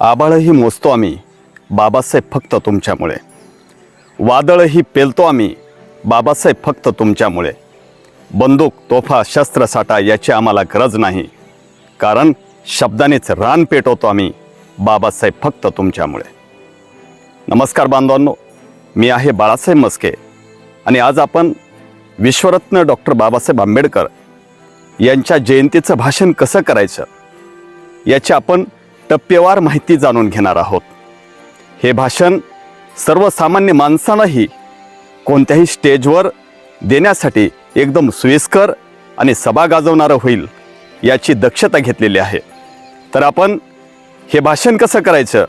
आबाळही मोजतो आम्ही. बाबासाहेब फक्त तुमच्यामुळे. वादळही पेलतो आम्ही. बाबासाहेब फक्त तुमच्यामुळे. बंदूक तोफा शस्त्रसाठा याची आम्हाला गरज नाही. कारण शब्दानेच रान पेटवतो आम्ही. बाबासाहेब फक्त तुमच्यामुळे. नमस्कार बांधवांनो. मी आहे बाळासाहेब मस्के आणि आज आपण विश्वरत्न डॉक्टर बाबासाहेब आंबेडकर यांच्या जयंतीचं भाषण कसं करायचं? याची आपण टप्पेवार माहिती जाणून घेणार आहोत. हे भाषण सर्वसामान्य माणसांनाही कोणत्याही स्टेजवर देण्यासाठी एकदम सोयीस्कर आणि सभा गाजवणारं होईल याची दक्षता घेतलेली आहे. तर आपण हे भाषण कसं करायचं?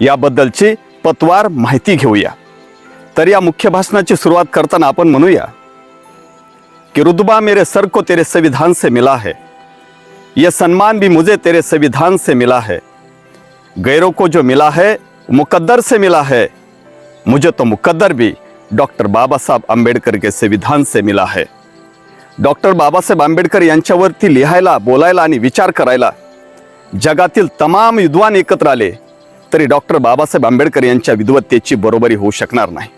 याबद्दलची पतवार माहिती घेऊया. तर या मुख्य भाषणाची सुरुवात करताना आपण म्हणूया कि रुतबा मेरे सर को तेरे संविधान से मिला है. यह सम्मान भी मुझे तेरे संविधान से मिला है. गैरों को जो मिला है मुकद्दर से मिला है। मुझे तो मुकद्दर भी डॉक्टर बाबासाहेब आंबेडकर के संविधान से मिला है। डॉक्टर बाबासाहेब आंबेडकर यांच्यावरती लिहायला बोलायला आणि विचार करायला जगातील तमाम विद्वान एकत्र आले तरी डॉक्टर बाबासाहेब आंबेडकर यांच्या विद्वत्तेची बरोबरी होऊ शकणार नाही।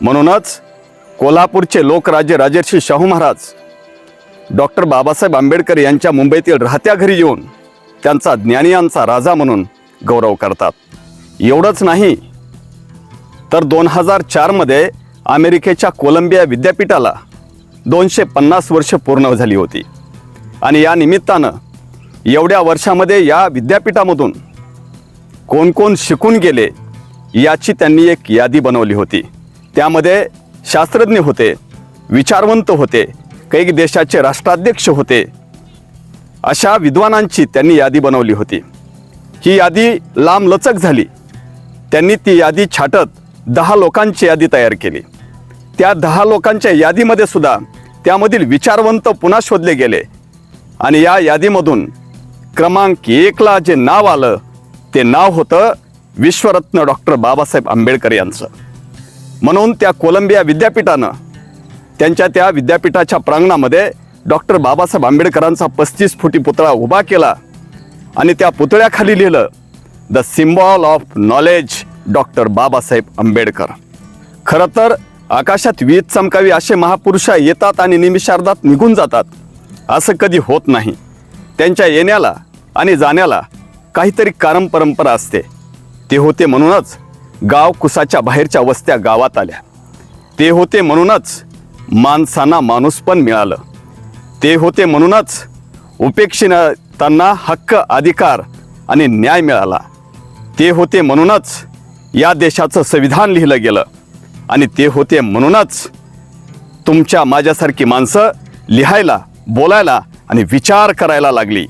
म्हणूनच कोल्हापूरचे लोकराजे राजर्षी शाहू महाराज डॉक्टर बाबासाहेब आंबेडकर यांच्या मुंबईतील राहत्या घरी येऊन त्यांचा ज्ञानियांचा राजा म्हणून गौरव करतात. एवढंच नाही तर दोन हजार चारमध्ये अमेरिकेच्या कोलंबिया विद्यापीठाला दोनशे पन्नास वर्ष पूर्ण झाली होती. आणि या निमित्तानं एवढ्या वर्षामध्ये या विद्यापीठामधून कोण कोण शिकून गेले याची त्यांनी एक यादी बनवली होती. त्यामध्ये शास्त्रज्ञ होते विचारवंत होते काही देशाचे राष्ट्राध्यक्ष होते अशा विद्वानांची त्यांनी यादी बनवली होती. ही यादी लांबलचक झाली. त्यांनी ती यादी छाटत दहा लोकांची यादी तयार केली. त्या दहा लोकांच्या यादीमध्ये सुद्धा त्यामधील विचारवंत पुन्हा शोधले गेले. आणि या यादीमधून क्रमांक एकला जे नाव आलं ते नाव होतं विश्वरत्न डॉक्टर बाबासाहेब आंबेडकर यांचं. म्हणून त्या कोलंबिया विद्यापीठानं त्यांच्या त्या विद्यापीठाच्या प्रांगणामध्ये डॉक्टर बाबासाहेब आंबेडकरांचा पस्तीस फुटी पुतळा उभा केला आणि त्या पुतळ्याखाली लिहिलं the symbol of knowledge doctor Babasaheb Ambedkar. खरं तर आकाशात वीज चमकावी असे महापुरुष येतात आणि निमिषार्धात निघून जातात असं कधी होत नाही. त्यांच्या येण्याला आणि जाण्याला काहीतरी कारण परंपरा असते. ते होते म्हणूनच गाव कुसाच्या बाहेरच्या वस्त्या गावात आल्या. ते होते म्हणूनच माणसांना माणूस पण मिळालं. ते होते म्हणूनच उपेक्षेनं त्यांना हक्क अधिकार आणि न्याय मिळाला. ते होते म्हणूनच या देशाचं संविधान लिहिलं गेलं. आणि ते होते म्हणूनच तुमच्या माझ्यासारखी माणसं लिहायला बोलायला आणि विचार करायला लागली.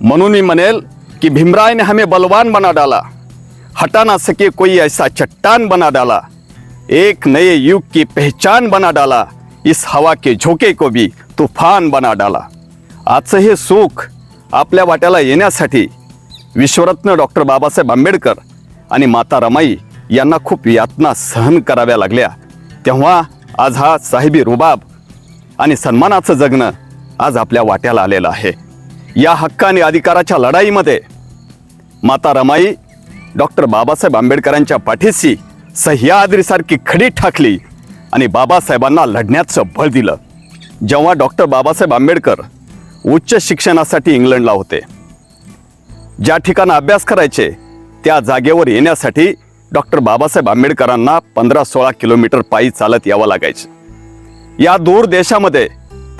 म्हणून मी म्हणेल की भीमराय ने हमें बलवान बना डाला. हटा ना सके कोई ऐसा चट्टान बना डाला. एक नए युग की पहचान बना डाला. इस हवा के झोके को भी तूफान बना डाला. आजचं हे सुख आपल्या वाट्याला येण्यासाठी विश्वरत्न डॉक्टर बाबासाहेब आंबेडकर आणि माता रमाई यांना खूप यातना सहन कराव्या लागल्या. तेव्हा आज हा साहेबी रुबाब आणि सन्मानाचं जगणं आज आपल्या वाट्याला आलेलं आहे. या हक्क आणि अधिकाराच्या लढाईमध्ये माता रमाई डॉक्टर बाबासाहेब आंबेडकरांच्या पाठीशी सह्याद्रीसारखी खडी ठाकली आणि बाबासाहेबांना लढण्याचं बळ दिलं. जेव्हा डॉक्टर बाबासाहेब आंबेडकर उच्च शिक्षणासाठी इंग्लंडला होते. ज्या ठिकाणी अभ्यास करायचे त्या जागेवर येण्यासाठी डॉक्टर बाबासाहेब आंबेडकरांना पंधरा सोळा किलोमीटर पायी चालत यावं लागायचं. या दूर देशामध्ये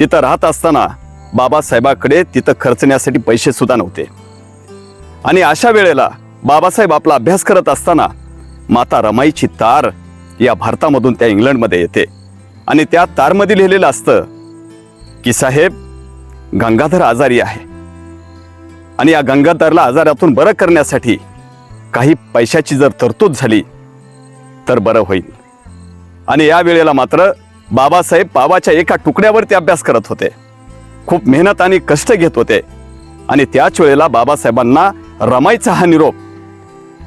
तिथं राहत असताना बाबासाहेबाकडे तिथं खर्चण्यासाठी पैसे सुद्धा नव्हते. आणि अशा वेळेला बाबासाहेब आपला अभ्यास करत असताना माता रमाईची तार या भारतामधून त्या इंग्लंडमध्ये येते. आणि त्या तारमध्ये लिहिलेलं असतं की साहेब गंगाधर आजारी आहे. आणि या गंगाधरला आजारातून बरं करण्यासाठी काही पैशाची जर तरतूद झाली तर बरं होईल. आणि या वेळेला मात्र बाबासाहेब पावाच्या एका तुकड्यावरती अभ्यास करत होते. खूप मेहनत आणि कष्ट घेत होते. आणि त्याच वेळेला बाबासाहेबांना रमाईचा हा निरोप.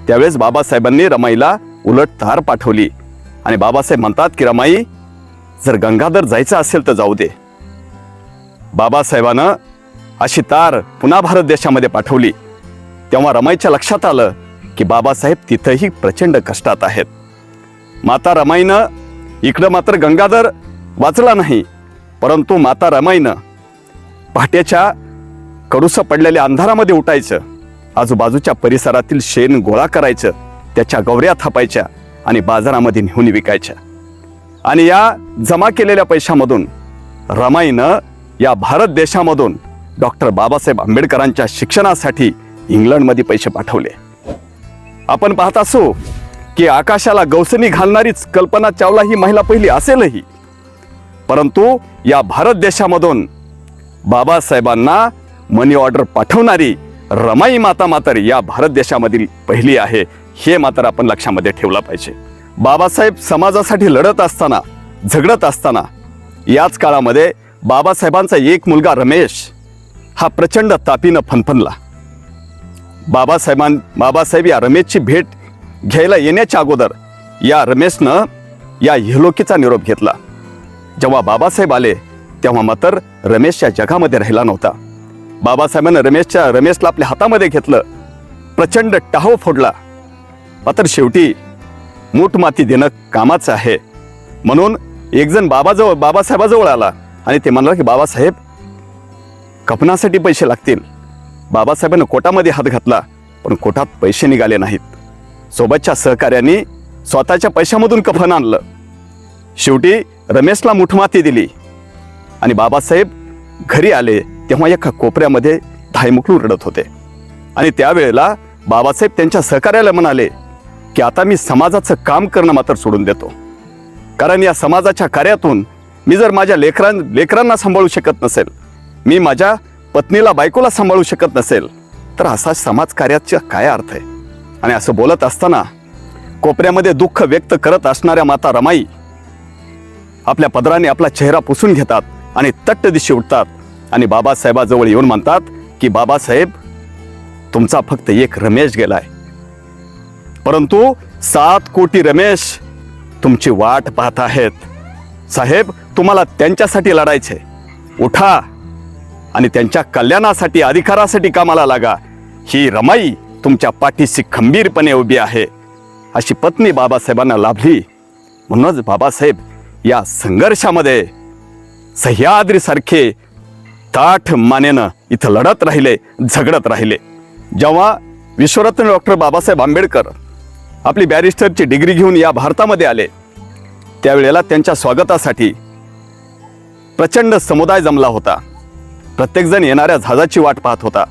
त्यावेळेस बाबासाहेबांनी रमाईला उलट तार पाठवली. आणि बाबासाहेब म्हणतात की रमाई जर गंगाधर जायचं असेल तर जाऊ दे. बाबासाहेबानं अशी तार पुन्हा भारत देशामध्ये पाठवली. तेव्हा रमाईच्या लक्षात आलं की बाबासाहेब तिथंही प्रचंड कष्टात आहेत. माता रमाईनं इकडं मात्र गंगाधर वाचला नाही परंतु माता रमाईनं पहाटेच्या कडूसं पडलेल्या अंधारामध्ये उठायचं आजूबाजूच्या परिसरातील शेण गोळा करायचं त्याच्या गवऱ्या थापायच्या आणि बाजारामध्ये नेऊन विकायच्या आणि या जमा केलेल्या पैशामधून रमाईनं या भारत देशामधून डॉक्टर बाबासाहेब आंबेडकरांच्या शिक्षणासाठी इंग्लंडमध्ये पैसे पाठवले. आपण पाहत असू की आकाशाला गवसणी घालणारीच कल्पना चावला ही महिला पहिली असेलही. परंतु या भारत देशामधून बाबासाहेबांना मनी ऑर्डर पाठवणारी रमाई माता मात्र या भारत देशामधील पहिली आहे हे मात्र आपण लक्षामध्ये ठेवलं पाहिजे. बाबासाहेब समाजासाठी लढत असताना झगडत असताना याच काळामध्ये बाबासाहेबांचा एक मुलगा रमेश हा प्रचंड तापीनं फनफनला. बाबासाहेबां बाबासाहेब या रमेशची भेट घ्यायला येण्याच्या अगोदर या रमेशनं या येलोकीचा निरोप घेतला. जेव्हा बाबासाहेब आले तेव्हा मात्र रमेश या जगामध्ये राहिला नव्हता. बाबासाहेबांना रमेशच्या रमेशला आपल्या हातामध्ये घेतलं. प्रचंड टाहो फोडला. मात्र शेवटी मूठ माती देणं कामाचं आहे. म्हणून एकजण बाबाजवळ बाबासाहेबाजवळ आला. आणि ते म्हणाला की बाबासाहेब कपनासाठी पैसे लागतील. बाबासाहेबांनी कोटामध्ये हात घातला पण कोटात पैसे निघाले नाहीत. सोबतच्या सहकाऱ्यांनी स्वतःच्या पैशामधून कफन आणलं. शेवटी रमेशला मुठमाती दिली. आणि बाबासाहेब घरी आले तेव्हा एका कोपऱ्यामध्ये धायमुकलू रडत होते. आणि त्यावेळेला बाबासाहेब त्यांच्या सहकार्याला म्हणाले की आता मी समाजाचं काम करणं मात्र सोडून देतो. कारण या समाजाच्या कार्यातून मी जर माझ्या लेकरां लेकरांना सांभाळू शकत नसेल मी माझ्या पत्नीला बायकोला सांभाळू शकत नसेल तर असा समाज कार्याचा काय अर्थ आहे? आणि असं बोलत असताना कोपऱ्यामध्ये दुःख व्यक्त करत असणाऱ्या माता रमाई आपल्या पदराने आपला चेहरा पुसून घेतात आणि तट्ट दिशी उठतात आणि बाबासाहेबाजवळ येऊन म्हणतात की बाबासाहेब तुमचा फक्त एक रमेश गेलाय. परंतु सात कोटी रमेश तुमची वाट पाहत आहेत. साहेब तुम्हाला त्यांच्यासाठी लढायचे उठा आणि त्यांच्या कल्याणासाठी अधिकारासाठी कामाला लागा. ही रमाई तुमच्या पाठीशी खंबीरपणे उभी आहे. अशी पत्नी बाबासाहेबांना लाभली. म्हणूनच बाबासाहेब या संघर्षामध्ये सह्याद्रीसारखे ताठ मानेनं इथं लढत राहिले झगडत राहिले. जेव्हा विश्वरत्न डॉक्टर बाबासाहेब आंबेडकर आपली बॅरिस्टरची डिग्री घेऊन या भारतामध्ये आले त्यावेळेला त्यांच्या स्वागतासाठी प्रचंड समुदाय जमला होता. प्रत्येकजण येणाऱ्या जहाजाची वाट पाहत होता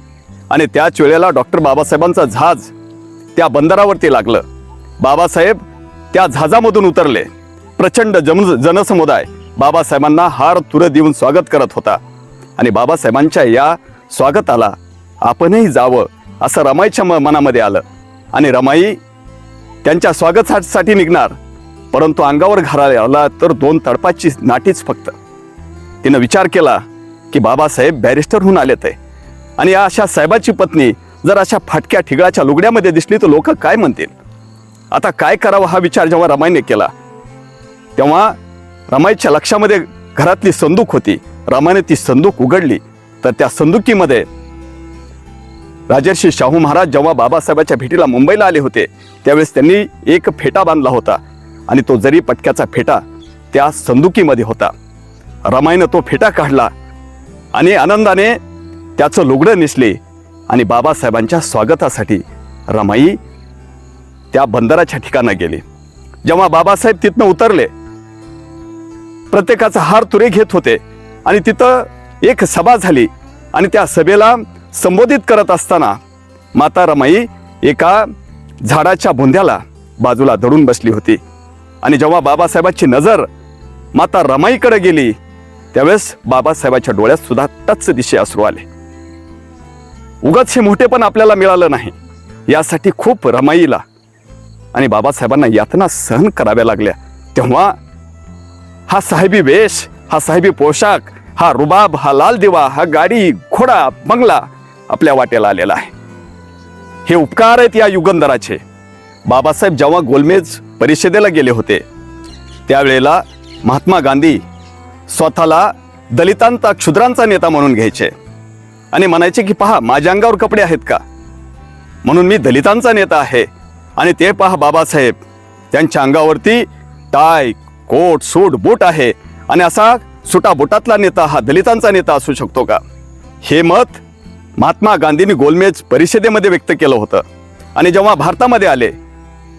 आणि त्याच वेळेला डॉक्टर बाबासाहेबांचा जहाज त्या बंदरावरती लागलं. बाबासाहेब त्या जहाजामधून उतरले. प्रचंड जम जनसमुदाय बाबासाहेबांना हार तुर देऊन स्वागत करत होता. आणि बाबासाहेबांच्या या स्वागताला आपणही जावं असं रमाईच्या म- मनामध्ये आलं. आणि रमाई त्यांच्या स्वागतासाठी निघणार. परंतु अंगावर घराला आला तर दोन तडपाची नाटीच फक्त. तिनं विचार केला की बाबासाहेब बॅरिस्टर होऊन आलेत आहे. आणि या अशा साहेबाची पत्नी जर अशा फाटक्या ठिगळाच्या लुगड्यामध्ये दिसली तर लोक काय म्हणतील? आता काय करावं हा विचार जेव्हा रमाईने केला तेव्हा रमाईच्या लक्षामध्ये घरातली संदूक होती. रमाने ती संदूक उघडली. तर त्या संदुकीमध्ये राजर्षी शाहू महाराज जेव्हा बाबासाहेबाच्या भेटीला मुंबईला आले होते त्यावेळेस त्यांनी एक फेटा बांधला होता. आणि तो जरी पटक्याचा फेटा त्या संदुकीमध्ये होता. रमाईनं तो फेटा काढला आणि आनंदाने त्याचं लुगडं नेसले आणि बाबासाहेबांच्या स्वागतासाठी रमाई त्या बंदराच्या ठिकाणं गेली. जेव्हा बाबासाहेब तिथनं उतरले प्रत्येकाचा हार तुरे घेत होते आणि तिथं एक सभा झाली आणि त्या सभेला संबोधित करत असताना माता रमाई एका झाडाच्या बुंध्याला बाजूला दडून बसली होती. आणि जेव्हा बाबासाहेबांची नजर माता रमाईकडे गेली त्यावेळेस बाबासाहेबाच्या डोळ्यात सुद्धा टच दिशे असू आले. उगाच हे मोठेपण आपल्याला मिळालं नाही. यासाठी खूप रमाईला आणि बाबासाहेबांना यातना सहन कराव्या लागल्या. तेव्हा हा साहेबी वेश हा साहेबी पोशाख हा रुबाब हा लाल दिवा हा गाडी घोडा बंगला आपल्या वाटेला आलेला आहे. हे उपकार आहेत या युगंधराचे. बाबासाहेब जेव्हा गोलमेज परिषदेला गेले होते त्यावेळेला महात्मा गांधी स्वतःला दलितांचा क्षुद्रांचा नेता म्हणून घ्यायचे. आणि म्हणायचे की पहा माझ्या अंगावर कपडे आहेत का? म्हणून मी दलितांचा नेता आहे. आणि ते पहा बाबासाहेब त्यांच्या अंगावरती टाय कोट सूट बूट आहे. आणि असा सुटा बुटातला नेता हा दलितांचा नेता असू शकतो का? हे मत महात्मा गांधींनी गोलमेज परिषदेमध्ये व्यक्त केलं होतं. आणि जेव्हा भारतामध्ये आले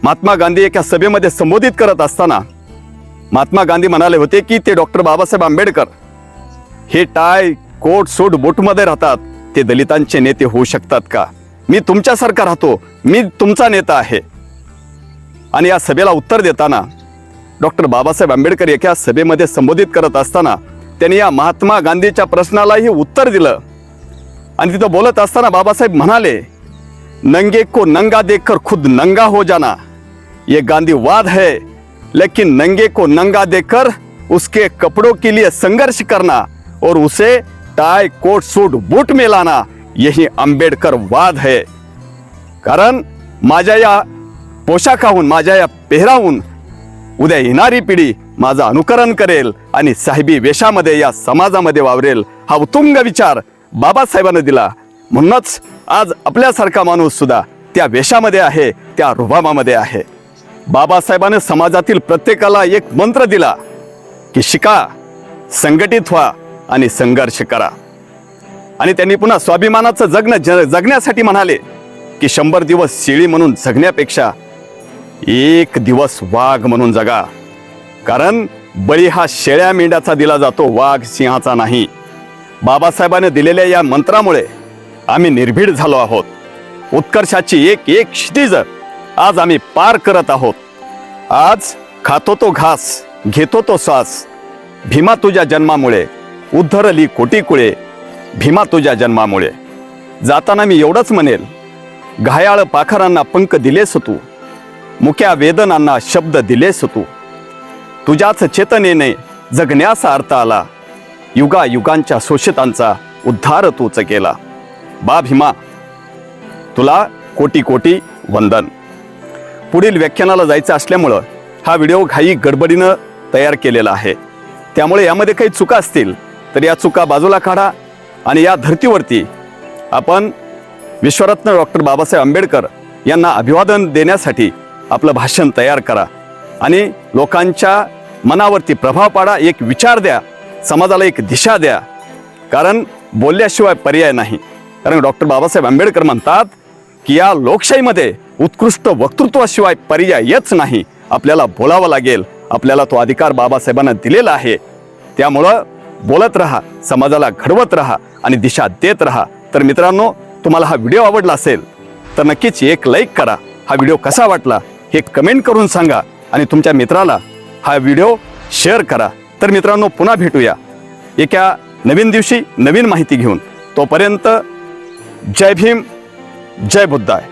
महात्मा गांधी एका सभेमध्ये संबोधित करत असताना महात्मा गांधी म्हणाले होते की ते डॉक्टर बाबासाहेब आंबेडकर हे टाय कोट सूट बूटमध्ये राहतात. ते दलितांचे नेते होऊ शकतात का? मी तुमच्यासारखा राहतो. मी तुमचा नेता आहे. आणि या सभेला उत्तर देताना डॉक्टर बाबासाहेब आंबेडकर एका सभेमध्ये संबोधित करत असताना त्यांनी या महात्मा गांधीच्या प्रश्नालाही उत्तर दिलं. आणि तिथं बोलत असताना बाबासाहेब म्हणाले नंगे को नंगा देखकर खुद नंगा हो जाना. ये गांधीवाद है. लेकिन नंगे को नंगा देखकर उसके कपड़ों के लिए संघर्ष करना और उसे टाई कोट सूट बूट में लाना यही आंबेडकर वाद है। कारण माझ्या या पोशाखाहून माझ्या या पेहराहून उद्या येणारी पिढी माझं अनुकरण करेल आणि साहेबी वेशामध्ये या समाजामध्ये वावरेल हा उत्तुंग विचार बाबासाहेबांना दिला. म्हणूनच आज आपल्यासारखा माणूस सुद्धा त्या वेशामध्ये आहे त्या रुबामामध्ये आहे. बाबासाहेबाने समाजातील प्रत्येकाला एक मंत्र दिला की शिका संघटित व्हा आणि संघर्ष करा. आणि त्यांनी पुन्हा स्वाभिमानाचं जगणं ज जगण्यासाठी म्हणाले की शंभर दिवस शेळी म्हणून जगण्यापेक्षा एक दिवस वाघ म्हणून जगा. कारण बळी हा शेळ्या मेंढ्याचा दिला जातो वाघ सिंहाचा नाही. बाबासाहेबाने दिलेल्या या मंत्रामुळे आम्ही निर्भीड झालो आहोत. उत्कर्षाची एक एक क्षितिज आज आम्ही पार करत आहोत. आज खातो तो घास घेतो तो श्वास भीमा तुझ्या जन्मामुळे उद्धरली कोटी कुळे भीमा तुझ्या जन्मामुळे. जाताना मी एवढंच म्हणेल घायाळ पाखरांना पंख दिलेस तू मुक्या वेदनांना शब्द दिलेस तू. तुझ्याच चेतनेने जगण्याचा अर्थ आला युगा युगांच्या शोषितांचा उद्धार तूच केला. बा भीमा तुला कोटी कोटी वंदन. पुढील व्याख्यानाला जायचं असल्यामुळं हा व्हिडिओ घाई गडबडीनं तयार केलेला आहे. त्यामुळे यामध्ये काही चुका असतील तर या चुका बाजूला काढा आणि या धर्तीवरती आपण विश्वरत्न डॉक्टर बाबासाहेब आंबेडकर यांना अभिवादन देण्यासाठी आपलं भाषण तयार करा आणि लोकांच्या मनावरती प्रभाव पाडा एक विचार द्या समाजाला एक दिशा द्या. कारण बोलल्याशिवाय पर्याय नाही. कारण डॉक्टर बाबासाहेब आंबेडकर म्हणतात की या लोकशाहीमध्ये उत्कृष्ट वक्तृत्वाशिवाय पर्यायच नाही. आपल्याला बोलावं लागेल. आपल्याला तो अधिकार बाबासाहेबांना दिलेला आहे. त्यामुळं बोलत राहा समाजाला घडवत राहा आणि दिशा देत राहा. तर मित्रांनो तुम्हाला हा व्हिडिओ आवडला असेल तर नक्कीच एक लाईक करा. हा व्हिडिओ कसा वाटला हे कमेंट करून सांगा आणि तुमच्या मित्राला हा व्हिडिओ शेअर करा. तर मित्रांनो पुन्हा भेटूया. एका नवीन दिवशी नवीन माहिती घेऊन. तोपर्यंत जय भीम जय बुद्धाय.